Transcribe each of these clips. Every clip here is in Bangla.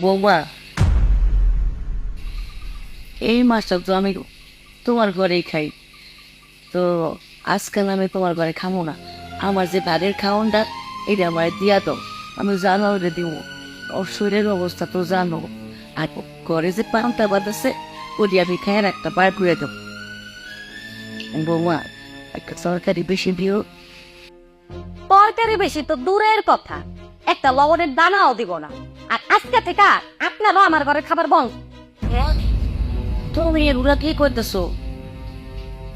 বৌমা। এই মাছটা তো আমি তোমার ঘরেই খাই। তো আজকাল আমি তোমার ঘরে খামো না। আমার যে বাড়ির খাওয়ানটা এটা আমার দিয়া দাও। আমি জানো ওটা দিব। ওর শরীরের অবস্থা তো জানো। আর ঘরে যে পান্তা বাদ আছে ওটি আমি খাই একটা বার করে দেব বৌমা একটা সরকারি বেশি দিও। তরকারি বেশি তো দূরের কথা। একটা লবণের দানাও দিব না। আর আজকে থেকে আপনারও আমার ঘরে খাবার বন্ধ। তুমি এগুলা কি করতেছো?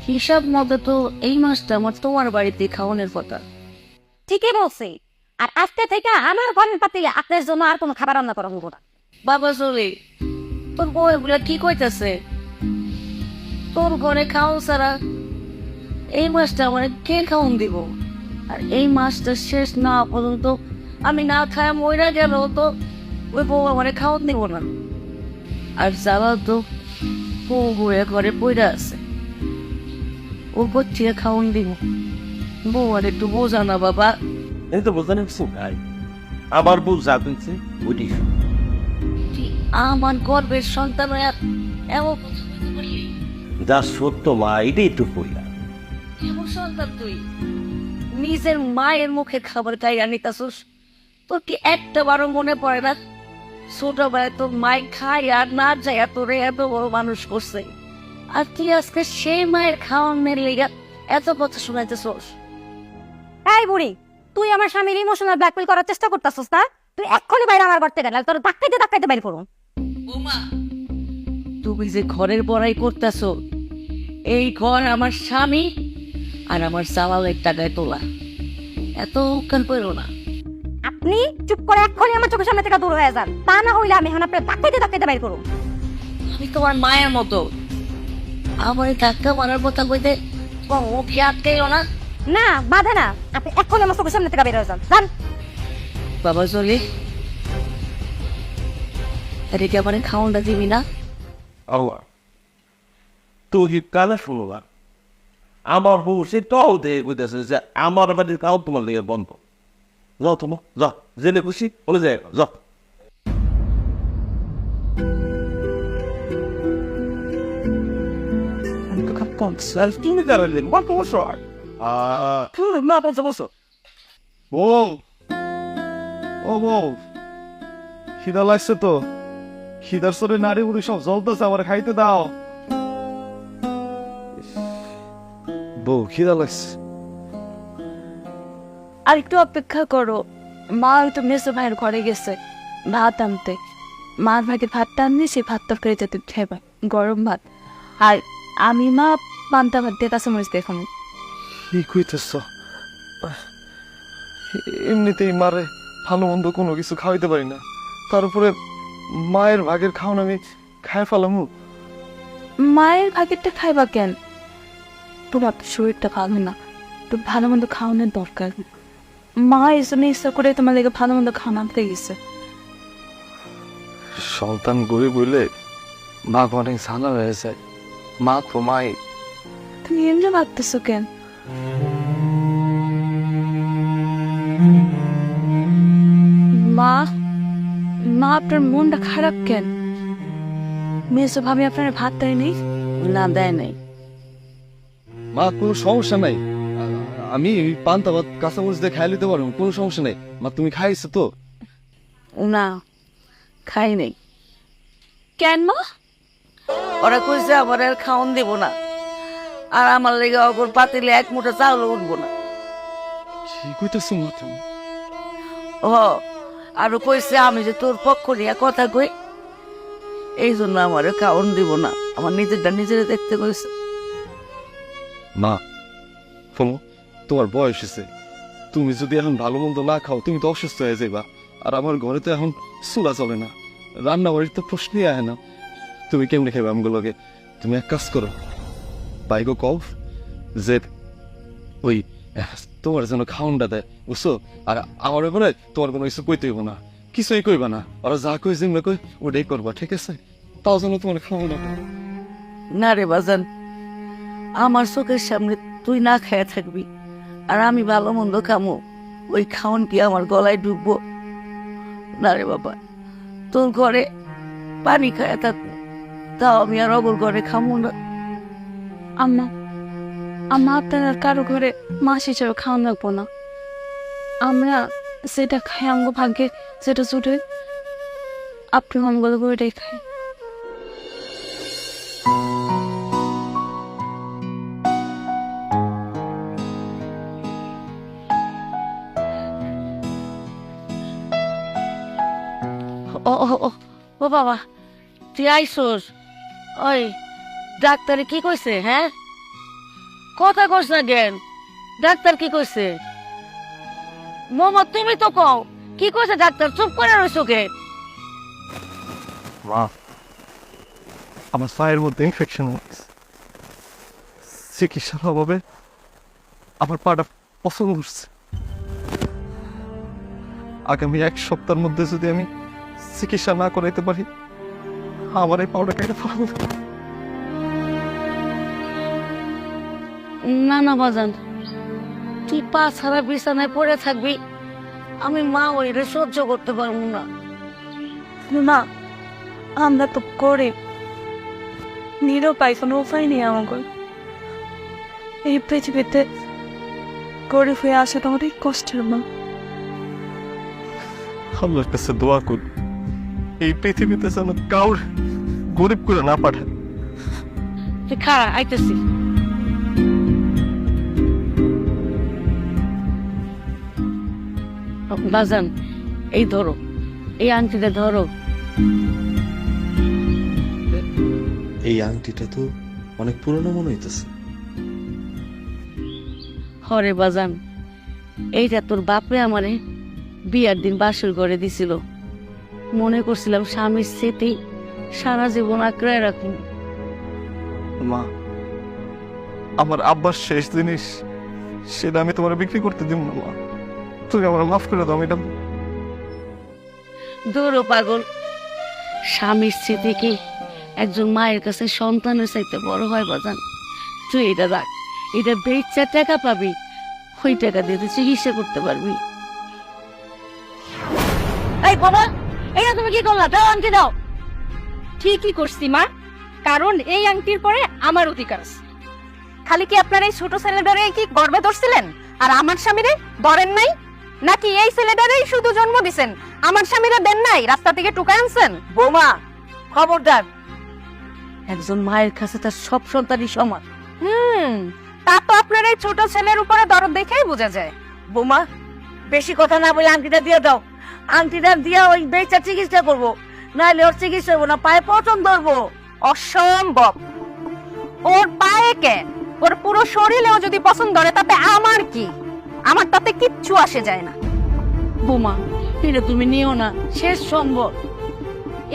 হিসাব মতো তো এই মাছটা আমার তোমার বাড়িতে খাওয়ানোর কথা। ঠিকই বলছি। আর আজকে থেকে আমার ঘরের পাতিলে আপনার জন্য আর কোনো খাবার রান্না করা হব না। বাবা চলে তোর বউ এগুলা কি কইতাছে? তোর ঘরে খাও সারা এই মাছটা আমার কে খাওন দিব? আর এই মাছটা শেষ না পর্যন্ত আমি না খায় মইরা গেল তো ওই বউ আমার খাওয়ান দিব না আর জ্বালা তো বউ বউয়ে ঘরে পইরা আছে ও কোথেকে খাওন দিব বউ আর একটু বোঝা না বাবা এই তো বোঝানো নাই আমার বউ যা পেয়েছে ওইটি আমার গর্বের সন্তান এমন যা সত্য মা এটাই তো কইলা কেমন সন্তান তুই নিজের মায়ের মুখে খাবার খাই আনিতাছস তোর কি একটা বারো মনে পড়ে না ছোটবেলায় তোর মায়ের খাই আর না যায় তোরে এত বড় মানুষ করছে। আর তুই আজকে সেই মায়ের খাওয়ানোর লেগে এত কথা শোনাইতেছস? এই বুড়ি তুই আমার স্বামীর ইমোশনাল ব্ল্যাকমেল করার চেষ্টা করতেছস না? তুই এক্ষুনি বাইরে আমার ঘর থেকে গেল তোর ডাক্তাইতে ডাক্তাইতে বাইরে করুন তুমি যে ঘরের বড়াই করতেছ এই ঘর আমার স্বামী আর আমার সালালের টাকায় তোলা। এত উৎকান করো না। আপনি চুপ করে এক্ষুনি আমার চোখের সামনে থেকে দূর হয়ে যান। তা না হইলে আমি এখন আপনার ডাক্তাইতে ডাক্তাইতে বাইরে করুন আমি তোমার মায়ের মতো। আমার ধাক্কা মারার কথা কইতে তোমার মুখে আটকেও না। না বাধে না। আপনি এক্ষুনি আমার চোখের সামনে থেকে বের হয়ে যান। যান। বাবা চলে এদিকে আমার খাওয়ানটা দিবি না। আল্লাহ তুই কানে শুনবা আমার বউ সে তাও দিয়ে কইতেছে যে আমার বাড়ির কাউ তোমার লেগে বন্ধ। যাও তোমার যা জেনে খুশি বলে যায় যা তুমি দাঁড়ালেন কত বছর না পাঁচ বছর বউ ও বউ খিদা লাগছে তো খিদার সরে নারী বুড়ি সব জ্বলতেছে আমার খাইতে দাও বউ খিদা লাগছে আর একটু অপেক্ষা করো। মা তো মেসো ভাইয়ের ঘরে গেছে। ভাত আনতে। মার ভাগে ভাতটা আননি সে ভাত তরকারি যাতে খেবা গরম ভাত। আর আমি মা পান্তা ভাত দিয়ে কাঁচামরিচ দেখুন কি কইতেছ? এমনিতেই মারে ভালো মন্দ কোনো কিছু খাওয়াইতে পারি না। তার উপরে মায়ের ভাগের খাওন আমি খাই ফেলামু। মায়ের ভাগেরটা খাইবা কেন? তোমার তো শরীরটা ভালো না। তো ভালো মন্দ খাওয়ানোর দরকার মা এই জন্য ইচ্ছা করে তোমার লেগে ভালো মন্দ খাওয়াতে গেছে সন্তান গরিব বলে মা অনেক হয়ে যায়। মা তো মাই। তুমি এমনি ভাবতেছো কেন? মা মা আপনার মনটা খারাপ কেন? মেসো ভাবি আপনার ভাত দেয় নেই? না দেয় নাই। মা কোনো সমস্যা নাই। আমি পান্তা ভাত কাঁচামরিচ দিয়ে খাই নিতে পারব কোনো সমস্যা নেই। মা তুমি খাইছো তো? না খাই নাই। কেন মা? ওরা কইছে আমার আর খাওন দিব না। আর আমার লেগে অগর পাতিলে এক মুঠো চাউল উঠবো না। কি কইতেছো মা তুমি? ও আরও কইছে আমি যে তোর পক্ষ নিয়ে কথা কই এই জন্য আমার খাওন দিব না। আমার নিজেরটা নিজের দেখতে কইছে। মা শোনো তোমার বয়স হয়েছে। তুমি যদি এখন ভালো মন্দ না খাও তুমি তো অসুস্থ হয়ে যাইবা। আর আমার ঘরে তো এখন চুলা চলে না। রান্না বাড়ির তো প্রশ্নই আয় না। তুমি কেমনে খাইবে আমগুলোকে? তুমি এক কাজ করো। বাইকও কও যে ওই আহ, তোমার যেন খাওনটা দেয় বুঝছ? আর আমার ব্যাপারে তোমার কোনো কিছু কইতে হইব না। কিছুই কইবা না। আর যা কই যেগুলো কই ওটাই করবা ঠিক আছে? তাও যেন তোমার খাওয়া না না রে বাজান আমার চোখের সামনে তুই না খেয়ে থাকবি। আর আমি ভালো মন্দ খামো। ওই খাওন কি আমার গলায় ডুববো। না রে বাবা, তোর ঘরে পানি খায় থাকব। তাও আমি আর অগর ঘরে খামো না। আম্মা আম্মা, আপনার আর কারও ঘরে মাস হিসেবে খাওয়ান রাখব না। আমরা যেটা খাই আঙ্গ ভাগ্যে যেটা জুটে আপনি আমগুলো ওইটাই খাই। ও বাবা, তুই আইসোস। ওই, ডাক্তারে কি কইছে হ্যাঁ? কথা কস না জ্ঞান ডাক্তার কি কইছে? মোহাম্মদ, তুমি তো কও, কি কইছে ডাক্তার? চুপ করে রইছো কে মা, আমার পায়ের মধ্যে ইনফেকশন হয়েছে চিকিৎসার অভাবে আমার পাটা পছন্দ করছে আগামী এক সপ্তাহের মধ্যে যদি আমি চিকিৎসা না করাইতে পারি। আমার এই পাউডার কেটে ফেলব না। না বাজান। তুই পা ছাড়া বিছানায় পড়ে থাকবি আমি মা ওইরে সহ্য করতে পারব না। মা আমরা তো করে। নিরুপায় কোনো উপায় নেই আমাকে। এই পৃথিবীতে গরিব হয়ে আসাটা অনেক কষ্টের মা। আল্লাহর কাছে দোয়া করি। এই পৃথিবীতে যেন কাউর গরিব করে না পাঠায়। খাড়া আইতেছি। বাজান এই ধরো এই আংটিটা ধরো। এই আংটিটা তো অনেক পুরনো মনে হইতেছে। হরে বাজান এইটা তোর বাপরে আমারে বিয়ার দিন বাসুর করে দিছিল। মনে করছিলাম স্বামীর স্মৃতি সারা জীবন আঁকড়ে রাখুন। মা আমার আব্বার শেষ জিনিস সেটা আমি তোমার বিক্রি করতে দিব না মা। তুমি আমার মাফ করে দাও এটা দৌড়ো পাগল স্বামীর স্মৃতি কি একজন মায়ের কাছে সন্তানের চাইতে বড় হয় বাজান? তুই এটা রাখ এটা বেচা টাকা পাবি ওই টাকা দিয়ে তুই চিকিৎসা করতে পারবি। এই বাবা! এটা তুমি কি করলা? দাও আনতে দাও। ঠিকই করছি, মা। কারণ এই আংটির পরে আমার অধিকার আছে। খালি কি আপনার এই ছোট ছেলেটারে কি গর্বে ধরছিলেন আর আমার স্বামীরে ধরেন নাই? নাকি এই ছেলেটারেই শুধু জন্ম দিছেন? আমার স্বামীরা দেন নাই? রাস্তা থেকে টুকা আনছেন? বৌমা, খবরদার। একজন মায়ের কাছে তার সব সন্তানই সমান। হুম, তা তো আপনার এই ছোট ছেলের উপরে দরদ দেখেই বোঝা যায়। বৌমা, বেশি কথা না বলে আংটিটা দিয়ে দাও। আংটিটা দিয়ে ওই বেচা চিকিৎসা করব। নাহলে ওর চিকিৎসা হব না পায়ে পচন ধরবো। অসম্ভব। ওর পায়ে কে? ওর পুরো শরীরেও যদি পছন্দ করে তাতে আমার কি? আমার তাতে কিচ্ছু আসে যায় না। বোমা এটা তুমি নিও না শেষ সম্ভব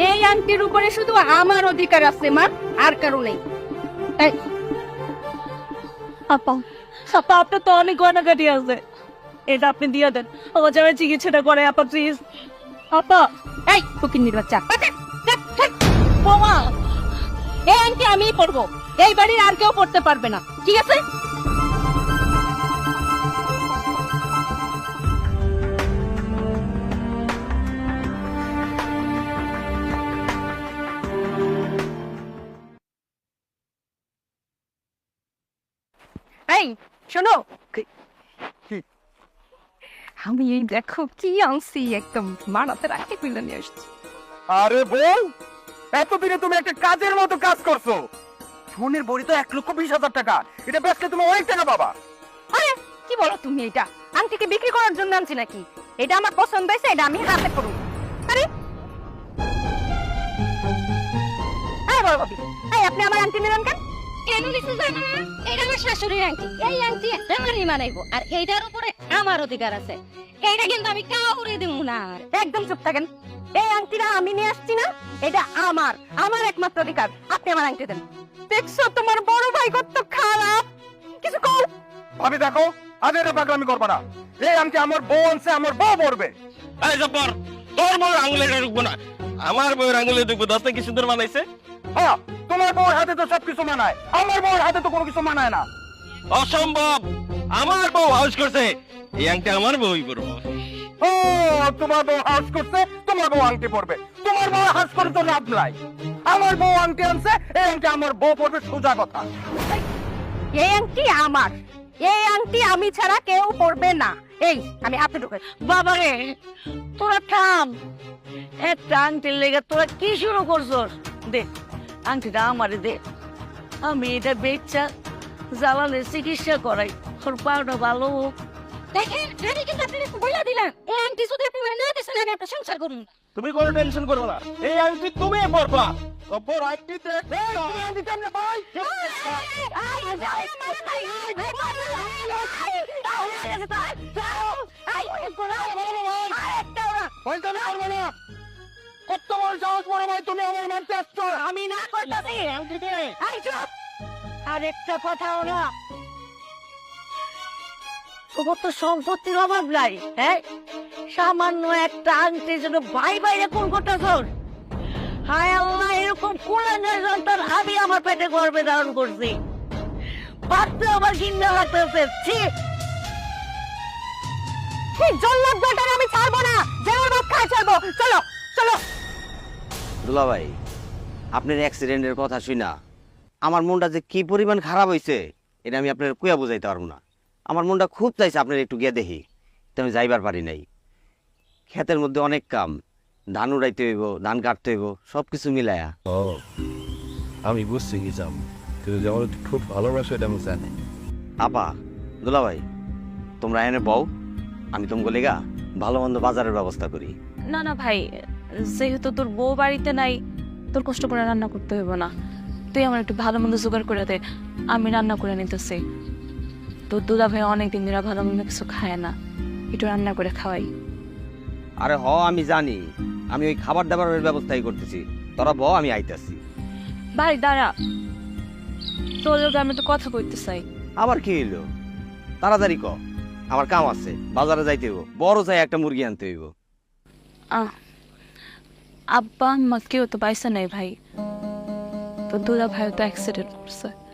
এই আংটির উপরে শুধু আমার অধিকার আছে মা আর কারও নেই। তাই আপা। আপা আপনার তো অনেক গয়নাগাটি আছে। এটা আপনি দিয়ে দেন। আমার যাবে চিকিৎসাটা করে আপা প্লিজ আপা! এই ফকিন্নির বাচ্চা। বোমা এই আংটি আমিই পরবো। এই বাড়ির আর কেউ পড়তে পারবে না। ঠিক আছে? এই শোনো। আমি এই দেখো কি আনছি একদম মানাতে রাখতে খুলে নিয়ে আসছি আরে বল এতদিনে তুমি একটা কাজের মতো কাজ করছ ফোনের বড়ি তো এক লক্ষ বিশ হাজার টাকা এটা বেচলে তুমি অনেক টাকা পাবা আরে কি বলো তুমি এটা আংটিকে বিক্রি করার জন্য আনছি নাকি এটা আমার পছন্দ হয়েছে এটা আমি হাতে করব আরে আরে বড় ভাবি এই আপনি আমার আংটি নিলেন কেন কেন নিতে জানো এটা আমার শাশুড়ির আংটি এই আংটি আমারই মানাইবো আর এইটার উপরে আমার অধিকার আছে। এইটা কিন্তু আমি কাউরে দিব না। একদম চুপ থাকেন। এই আংটিটা আমি নিয়ে আসছি না এটা আমার আমার একমাত্র অধিকার। আপনি আমার আংটি দেন। দেখছ তোমার বড় ভাই কত খারাপ। কিছু কর ভাবি দেখো আজ এটা পাগলামি করবা না। এই আমকে আমার বউ আনছে আমার বউ পড়বে এই জব্বর তোর বউয়ের আঙুলে ঢুকবো না। আমার বউয়ের আঙুলে ঢুকবো দশটা কি সুন্দর বানাইছে? হ্যাঁ তোমার বউর হাতে তো সবকিছু মানায়। আমার বউর হাতে তো কোনো কিছু মানায় না। অসম্ভব! আমার বউ হাউস করছে। এই আংটি আমার বউই করব ও তোমার বউ হাউস করছে তোমার বউ আংটি পড়বে তোমার বউ হাউস করে তো লাভ নাই। আমার বউ আংটি আনছে এই আংটি আমার বউ পড়বে সোজা কথা। এই আংটি আমার। এই আংটি আমি ছাড়া কেউ পরবে না। এই আমি হাতে ঢুকে বাবা রে তোরা থাম। একটা আংটির লেগে তোরা কি শুরু করছস দে আংটিটা আমারে দে। আমি এটা বেচা জ্বালালে চিকিৎসা করাই। ওর পাওটা ভালো দেখেন আমি কিন্তু আপনাকে বলে দিলাম এই আংটি যদি আপনি না দিয়েছেন আমি সংসার করুন তুমি কোনো টেনশন করবে না এই আংটি তুমি পড়বা অপর না পারবে না কত বড় সাহস বড় ভাই তুমি আমার মারতে আসছো আমি না করতেছি আংটিতে আই চুপ আর একটা কথাও না তোর তো সম্পত্তির অভাব নাই হ্যাঁ? সামান্য একটা আংটির জন্য ভাই বাইরে কোন করতেছস হায় আল্লাহ, এরকম কুলানের সন্তান আমি আমার পেটে গর্বে ধারণ করছি। ভাবতে আমার ঘিন্না লাগতেছে এই জল্লাদ বেটার আমি ছাড়বো না! যেমন ভাত খাই ছাড়বো! চলো চলো! দুলাভাই, আপনার অ্যাক্সিডেন্টের কথা শুনা আমার মনটা যে কি পরিমাণ খারাপ হয়েছে এটা আমি আপনার কুয়া বুঝাইতে পারব না। আমার মনটা খুব চাইছে আপনার একটু গিয়ে দেখি। তো আমি যাইবার পারি নাই। ক্ষেতের মধ্যে অনেক কাম। ধান উড়াইতে হইব ধান কাটতে হইব সব কিছু মিলায়া। ও আমি বুঝছি কি যাম কিন্তু যে আমার খুব ভালোবাসো এটা আমি জানি। আপা দুলা ভাই তোমরা এনে বউ আমি তোমাকে লেগা ভালো মন্দ বাজারের ব্যবস্থা করি। না না ভাই যেহেতু তোর বউ বাড়িতে নাই তোর কষ্ট করে রান্না করতে হইব না। তুই আমার একটু ভালো মন্দ জোগাড় করে দে। আমি রান্না করে নিতেছি। তোর দুলা ভাই অনেক দিন ধরে ভালো মন্দ কিছু খায় না। একটু রান্না করে খাওয়াই। আরে হ আমি জানি। আমি ওই খাবার দাবারের ব্যবস্থাই করতেছি। তোরা ব আমি আইতাছি। ভাই দাঁড়া। তোর লোক আমি তো কথা কইতে চাই। আবার কি হইল? তাড়াতাড়ি ক। আমার কাম আছে বাজারে যাইতে হইব। বড় চাই একটা মুরগি আনতে হইব। আহ, আব্বা আম্মা কেউ তো পাইছে নাই ভাই। তো দুলা ভাই তো অ্যাক্সিডেন্ট করছে।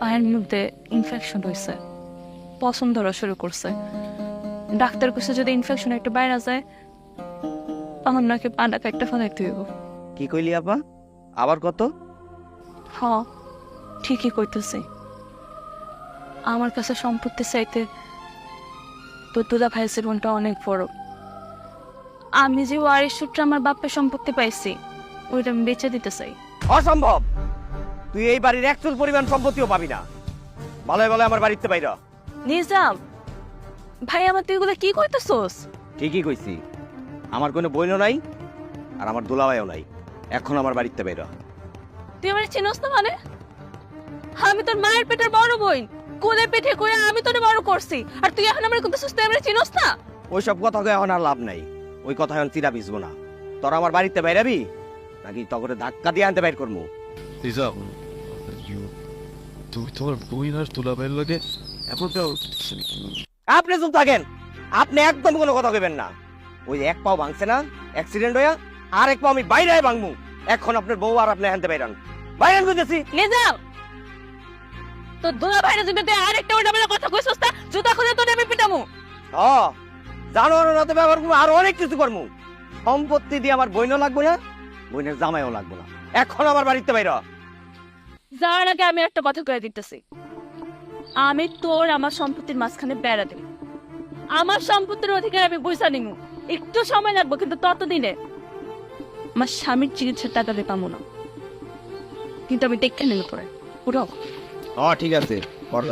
পায়ের মধ্যে ইনফেকশন হয়েছে পছন্দ ধরা শুরু করছে। ডাক্তার কাছে যদি ইনফেকশন একটু বাইরে যায় তখন নাকি পান্ডাকে একটা ফোনাইতে হইব কি কইলি আপা? আবার কত? হ ঠিকই কইতেছি। আমার কাছে সম্পত্তি চাইতে তো দুলা ভাইয়ের জীবনটা অনেক বড়। আমি যে ওয়ারিশ সূত্রে আমার বাপের সম্পত্তি পাইছি ওইটা আমি বেচে দিতে চাই। অসম্ভব! তুই এই বাড়ির একচুল পরিমাণ সম্পত্তিও পাবি না। ভালো ভালো আমার বাড়িতে বাইর নিজাম ভাই আমার তুই এগুলো কি কইতেছোস? ঠিকই কইছি। আমার কোনো বইনও নাই আর আমার দোলাভাইও নাই। এখন আমার বাড়িতে বাইর তুই আমার চিনস না মানে? আমি তোর মায়ের পেটের বড় বোন কোলে পিঠে করে আমি তোরে বড় করছি। আর তুই এখন আমার কইতেছিস তুই আমার চিনস না? ওইসব কথা কয়ে এখন আর লাভ নাই। ওই কথা এখন চিরা বিছবো না। তোরা আমার বাড়িতে বাইরাবি নাকি তখন ধাক্কা দিয়ে আনতে বাইর করব যাও তুমি তোমার বই আর তুলাবের লাগে এখন তো আপনি চুপ থাকেন। আপনি একদম কোনো কথা কইবেন না। ওই এক পাও ভাঙছে না অ্যাক্সিডেন্ট হইয়া আর এক পাও আমি বাইরে ভাঙমু। এখন আপনার বউ আর আপনি বাইরান। বাইরান কইতেছি। দুলা যদি তুই আরেকটা ওটা বেলা কথা কইছস তা জুতা খুলে তোরে আমি পিটামু। হ জানোয়ারের রাতে ব্যবহার করব আরও অনেক কিছু করব। সম্পত্তি দিয়ে আমার বইনও লাগবে না বইনের জামাইও লাগবে না। এখন আমার বাড়িতে বাইর। যাওয়ার আগে আমি একটা কথা কয়ে দিতেছি। আমি তোর আমার সম্পত্তির মাঝখানে বেড়া দিই। আমার সম্পত্তির অধিকার আমি বুঝা নিমু। একটু সময় লাগবো, কিন্তু ততদিনে আমার স্বামীর চিকিৎসার টাকা দিয়ে পাবো না। কিন্তু আমি দেখে নেব পরে পুরো ঠিক আছে। পরে